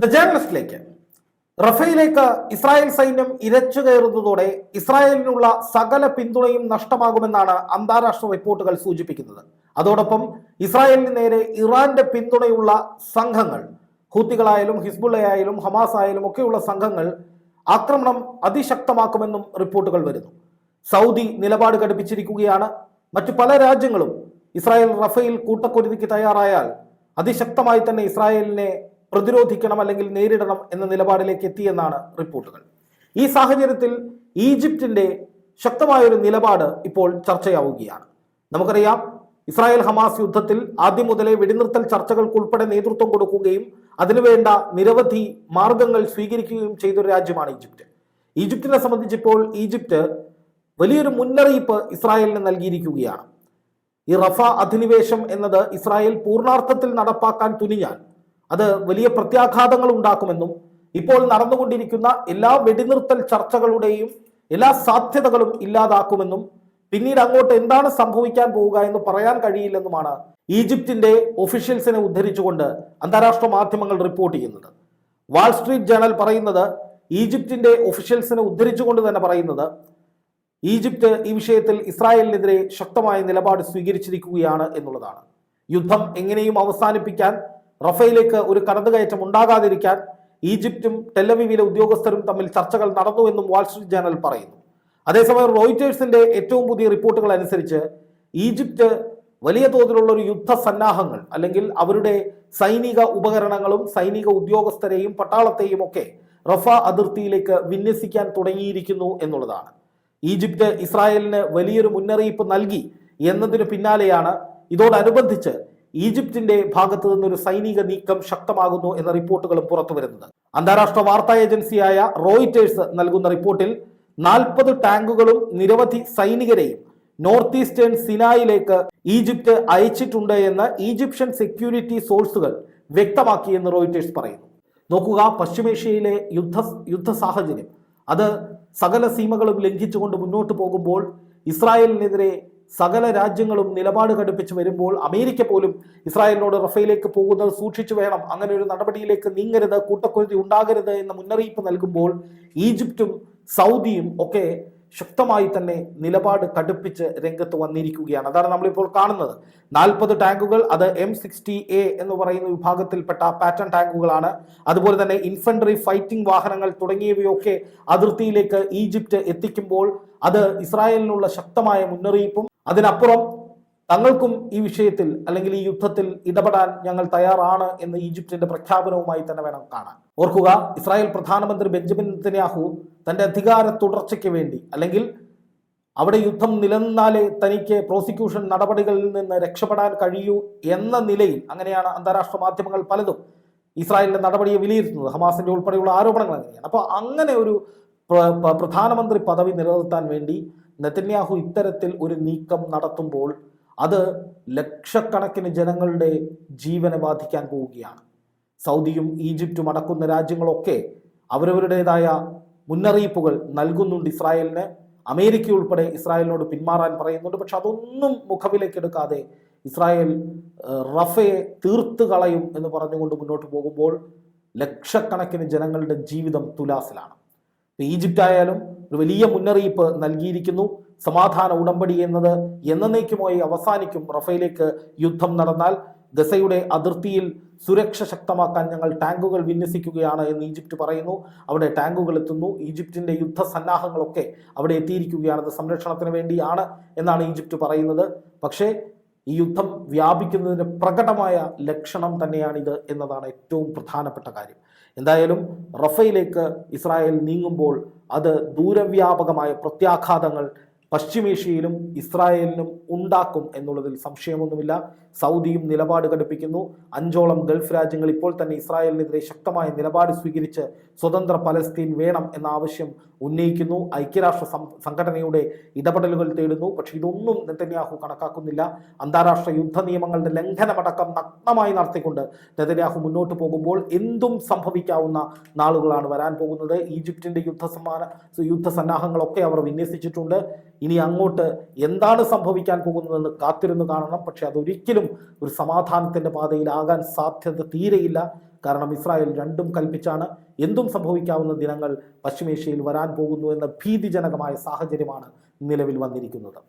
The ജേർണലിസ്റ്റിലേക്ക് റഫേലേക്ക് Israel സൈന്യം ഇരച്ചു കയറുന്നതോടെ ഇസ്രായേലിനുള്ള സകല പിന്തുണയും നഷ്ടമാകുമെന്നാണ് അന്താരാഷ്ട്ര റിപ്പോർട്ടുകൾ സൂചിപ്പിക്കുന്നത്. അതോടൊപ്പം ഇസ്രായേലിന് നേരെ ഇറാന്റെ പിന്തുണയുള്ള സംഘങ്ങൾ ഹൂത്തികളായാലും ഹിസ്ബുള്ളയായാലും ഹമാസ് ആയാലും ഒക്കെയുള്ള സംഘങ്ങൾ ആക്രമണം അതിശക്തമാക്കുമെന്നും റിപ്പോർട്ടുകൾ വരുന്നു. സൗദി നിലപാട് ഘടിപ്പിച്ചിരിക്കുകയാണ്. മറ്റു പല രാജ്യങ്ങളും ഇസ്രായേൽ റഫേൽ കൂട്ടക്കൊരുതിക്ക് തയ്യാറായാൽ അതിശക്തമായി തന്നെ ഇസ്രായേലിനെ പ്രതിരോധിക്കണം അല്ലെങ്കിൽ നേരിടണം എന്ന നിലപാടിലേക്ക് എത്തിയെന്നാണ് റിപ്പോർട്ടുകൾ. ഈ സാഹചര്യത്തിൽ ഈജിപ്തിന്റെ ശക്തമായൊരു നിലപാട് ഇപ്പോൾ ചർച്ചയാവുകയാണ്. നമുക്കറിയാം ഇസ്രായേൽ ഹമാസ് യുദ്ധത്തിൽ ആദ്യം മുതലേ വെടിനിർത്തൽ ചർച്ചകൾക്ക് ഉൾപ്പെടെ നേതൃത്വം കൊടുക്കുകയും അതിനുവേണ്ട നിരവധി മാർഗങ്ങൾ സ്വീകരിക്കുകയും ചെയ്തൊരു രാജ്യമാണ് ഈജിപ്ത്. ഈജിപ്തിനെ സംബന്ധിച്ചിപ്പോൾ ഈജിപ്ത് വലിയൊരു മുന്നറിയിപ്പ് ഇസ്രായേലിന് നൽകിയിരിക്കുകയാണ്. ഈ റഫ അധിനിവേശം എന്നത് ഇസ്രായേൽ പൂർണാർത്ഥത്തിൽ നടപ്പാക്കാൻ തുനിഞ്ഞാൽ അത് വലിയ പ്രത്യാഘാതങ്ങൾ ഉണ്ടാക്കുമെന്നും ഇപ്പോൾ നടന്നുകൊണ്ടിരിക്കുന്ന എല്ലാ വെടിനിർത്തൽ ചർച്ചകളുടെയും എല്ലാ സാധ്യതകളും ഇല്ലാതാക്കുമെന്നും പിന്നീട് അങ്ങോട്ട് എന്താണ് സംഭവിക്കാൻ പോവുക എന്ന് പറയാൻ കഴിയില്ലെന്നുമാണ് ഈജിപ്തിന്റെ ഒഫീഷ്യൽസിനെ ഉദ്ധരിച്ചുകൊണ്ട് അന്താരാഷ്ട്ര മാധ്യമങ്ങൾ റിപ്പോർട്ട് ചെയ്യുന്നത്. വാൾസ്ട്രീറ്റ് ജേണൽ പറയുന്നത് ഈജിപ്തിന്റെ ഒഫീഷ്യൽസിനെ ഉദ്ധരിച്ചുകൊണ്ട് തന്നെ പറയുന്നത് ഈജിപ്ത് ഈ വിഷയത്തിൽ ഇസ്രായേലിനെതിരെ ശക്തമായ നിലപാട് സ്വീകരിച്ചിരിക്കുകയാണ് എന്നുള്ളതാണ്. യുദ്ധം എങ്ങനെയും അവസാനിപ്പിക്കാൻ റഫേലേക്ക് ഒരു കടന്നുകയറ്റം ഉണ്ടാകാതിരിക്കാൻ ഈജിപ്തും ടെല്ലവിവിലെ ഉദ്യോഗസ്ഥരും തമ്മിൽ ചർച്ചകൾ നടന്നുവെന്നും വാൾസ്ട്രീറ്റ് ജേണൽ പറയുന്നു. അതേസമയം റോയിറ്റേഴ്സിന്റെ ഏറ്റവും പുതിയ റിപ്പോർട്ടുകൾ അനുസരിച്ച് ഈജിപ്ത് വലിയ തോതിലുള്ള ഒരു യുദ്ധ സന്നാഹങ്ങൾ അല്ലെങ്കിൽ അവരുടെ സൈനിക ഉപകരണങ്ങളും സൈനിക ഉദ്യോഗസ്ഥരെയും പട്ടാളത്തെയും ഒക്കെ റഫ അതിർത്തിയിലേക്ക് വിന്യസിക്കാൻ തുടങ്ങിയിരിക്കുന്നു എന്നുള്ളതാണ്. ഈജിപ്ത് ഇസ്രായേലിന് വലിയൊരു മുന്നറിയിപ്പ് നൽകി എന്നതിന് പിന്നാലെയാണ് ഇതോടനുബന്ധിച്ച് ഈജിപ്തിന്റെ ഭാഗത്തു നിന്നൊരു സൈനിക നീക്കം ശക്തമാകുന്നു എന്ന റിപ്പോർട്ടുകളും പുറത്തുവരുന്നത് അന്താരാഷ്ട്ര വാർത്താ ഏജൻസിയായ റോയിറ്റേഴ്സ് നൽകുന്ന റിപ്പോർട്ടിൽ നാൽപ്പത് ടാങ്കുകളും നിരവധി സൈനികരെയും നോർത്ത് ഈസ്റ്റേൺ സിനായിലേക്ക് ഈജിപ്ത് അയച്ചിട്ടുണ്ട് എന്ന് ഈജിപ്ഷ്യൻ സെക്യൂരിറ്റി സോഴ്സുകൾ വ്യക്തമാക്കിയെന്ന് റോയിറ്റേഴ്സ് പറയുന്നു. നോക്കുക പശ്ചിമേഷ്യയിലെ യുദ്ധ യുദ്ധ സാഹചര്യം. അത് സകല സീമകളും ലംഘിച്ചുകൊണ്ട് മുന്നോട്ട് പോകുമ്പോൾ ഇസ്രായേലിനെതിരെ സകല രാജ്യങ്ങളും നിലപാട് ഘടിപ്പിച്ച് വരുമ്പോൾ അമേരിക്ക പോലും ഇസ്രായേലിനോട് റഫേലേക്ക് പോകുന്നത് സൂക്ഷിച്ചു വേണം. അങ്ങനെ ഒരു നടപടിയിലേക്ക് നീങ്ങരുത് കൂട്ടക്കൊരുതി ഉണ്ടാകരുത് എന്ന മുന്നറിയിപ്പ് നൽകുമ്പോൾ ഈജിപ്തും സൗദിയും ഒക്കെ ശക്തമായി തന്നെ നിലപാട് കടുപ്പിച്ച് രംഗത്ത് വന്നിരിക്കുകയാണ്. അതാണ് നമ്മളിപ്പോൾ കാണുന്നത്. നാൽപ്പത് ടാങ്കുകൾ അത് എം സിക്സ്റ്റി എ എന്ന് പറയുന്ന വിഭാഗത്തിൽപ്പെട്ട പാറ്റേൺ ടാങ്കുകളാണ്. അതുപോലെ തന്നെ ഇൻഫൻട്രി ഫൈറ്റിംഗ് വാഹനങ്ങൾ തുടങ്ങിയവയൊക്കെ അതിർത്തിയിലേക്ക് ഈജിപ്റ്റ് എത്തിക്കുമ്പോൾ അത് ഇസ്രായേലിനുള്ള ശക്തമായ മുന്നറിയിപ്പും അതിനപ്പുറം തങ്ങൾക്കും ഈ വിഷയത്തിൽ അല്ലെങ്കിൽ ഈ യുദ്ധത്തിൽ ഇടപെടാൻ ഞങ്ങൾ തയ്യാറാണ് എന്ന് ഈജിപ്തിന്റെ പ്രഖ്യാപനവുമായി തന്നെ വേണം കാണാൻ. ഓർക്കുക ഇസ്രായേൽ പ്രധാനമന്ത്രി ബെഞ്ചമിൻ നെത്തന്യാഹു തന്റെ അധികാര തുടർച്ചയ്ക്ക് വേണ്ടി അല്ലെങ്കിൽ അവിടെ യുദ്ധം നിലനിന്നാലേ തനിക്ക് പ്രോസിക്യൂഷൻ നടപടികളിൽ നിന്ന് രക്ഷപ്പെടാൻ കഴിയൂ എന്ന നിലയിൽ അങ്ങനെയാണ് അന്താരാഷ്ട്ര മാധ്യമങ്ങൾ പലതും ഇസ്രായേലിന്റെ നടപടിയെ വിലയിരുത്തുന്നത്. ഹമാസിന്റെ ഉൾപ്പെടെയുള്ള ആരോപണങ്ങൾ അങ്ങനെയാണ്. അപ്പോൾ അങ്ങനെ ഒരു പ്ര- പ്ര- പ്രധാനമന്ത്രി പദവി നിലനിർത്താൻ വേണ്ടി നെതന്യാഹു ഇത്തരത്തിൽ ഒരു നീക്കം നടത്തുമ്പോൾ അത് ലക്ഷക്കണക്കിന് ജനങ്ങളുടെ ജീവനെ ബാധിക്കാൻ പോവുകയാണ്. സൗദിയും ഈജിപ്തും അടക്കുന്ന രാജ്യങ്ങളൊക്കെ അവരവരുടേതായ മുന്നറിയിപ്പുകൾ നൽകുന്നുണ്ട് ഇസ്രായേലിന്. അമേരിക്ക ഉൾപ്പെടെ ഇസ്രായേലിനോട് പിന്മാറാൻ പറയുന്നുണ്ട്. പക്ഷെ അതൊന്നും മുഖവിലേക്കെടുക്കാതെ ഇസ്രായേൽ റഫയെ തീർത്ത് കളയും എന്ന് പറഞ്ഞുകൊണ്ട് മുന്നോട്ട് പോകുമ്പോൾ ലക്ഷക്കണക്കിന് ജനങ്ങളുടെ ജീവിതം തുലാസിലാണ്. ഈജിപ്റ്റ് ആയാലും ഒരു വലിയ മുന്നറിയിപ്പ് നൽകിയിരിക്കുന്നു. സമാധാന ഉടമ്പടി എന്നത് എന്നേക്കുമായി അവസാനിക്കും റഫേലേക്ക് യുദ്ധം നടന്നാൽ. ഗസയുടെ അതിർത്തിയിൽ സുരക്ഷ ശക്തമാക്കാൻ ഞങ്ങൾ ടാങ്കുകൾ വിന്യസിക്കുകയാണ് എന്ന് ഈജിപ്റ്റ് പറയുന്നു. അവിടെ ടാങ്കുകൾ എത്തുന്നു. ഈജിപ്റ്റിന്റെ യുദ്ധ സന്നാഹങ്ങളൊക്കെ അവിടെ എത്തിയിരിക്കുകയാണ്. സംരക്ഷണത്തിന് വേണ്ടിയാണ് എന്നാണ് ഈജിപ്റ്റ് പറയുന്നത്. പക്ഷേ ഈ യുദ്ധം വ്യാപിക്കുന്നതിന് പ്രകടമായ ലക്ഷണം തന്നെയാണിത് എന്നതാണ് ഏറ്റവും പ്രധാനപ്പെട്ട കാര്യം. എന്തായാലും റഫയിലേക്ക് ഇസ്രായേൽ നീങ്ങുമ്പോൾ അത് ദൂരവ്യാപകമായ പ്രത്യാഘാതങ്ങൾ പശ്ചിമേഷ്യയിലും ഇസ്രായേലിനും ഉണ്ടാക്കും എന്നുള്ളതിൽ സംശയമൊന്നുമില്ല. സൗദിയും നിലപാട് ഘടിപ്പിക്കുന്നു അഞ്ചോളം ഗൾഫ് രാജ്യങ്ങൾ ഇപ്പോൾ തന്നെ ഇസ്രായേലിനെതിരെ ശക്തമായ നിലപാട് സ്വീകരിച്ച് സ്വതന്ത്ര പലസ്തീൻ വേണം എന്ന ആവശ്യം ഉന്നയിക്കുന്നു. ഐക്യരാഷ്ട്ര സംഘടനയുടെ ഇടപെടലുകൾ തേടുന്നു. പക്ഷെ ഇതൊന്നും നെതന്യാഹു കണക്കാക്കുന്നില്ല. അന്താരാഷ്ട്ര യുദ്ധ നിയമങ്ങളുടെ ലംഘനമടക്കം നഗ്നമായി നടത്തിക്കൊണ്ട് നെതന്യാഹു മുന്നോട്ട് പോകുമ്പോൾ എന്തും സംഭവിക്കാവുന്ന നാളുകളാണ് വരാൻ പോകുന്നത്. ഈജിപ്തിന്റെ യുദ്ധ സന്നാഹങ്ങളൊക്കെ അവർ വിന്യസിച്ചിട്ടുണ്ട്. ഇനി അങ്ങോട്ട് എന്താണ് സംഭവിക്കാൻ പോകുന്നതെന്ന് കാത്തിരുന്ന് കാണണം. പക്ഷെ അതൊരിക്കലും ഒരു സമാധാനത്തിന്റെ പാതയിലാകാൻ സാധ്യത തീരെയില്ല. കാരണം ഇസ്രായേൽ രണ്ടും കൽപ്പിച്ചാണ് എന്തും സംഭവിക്കാവുന്ന ദിനങ്ങൾ പശ്ചിമേഷ്യയിൽ വരാൻ പോകുന്നു എന്ന ഭീതിജനകമായ സാഹചര്യമാണ് നിലവിൽ വന്നിരിക്കുന്നത്.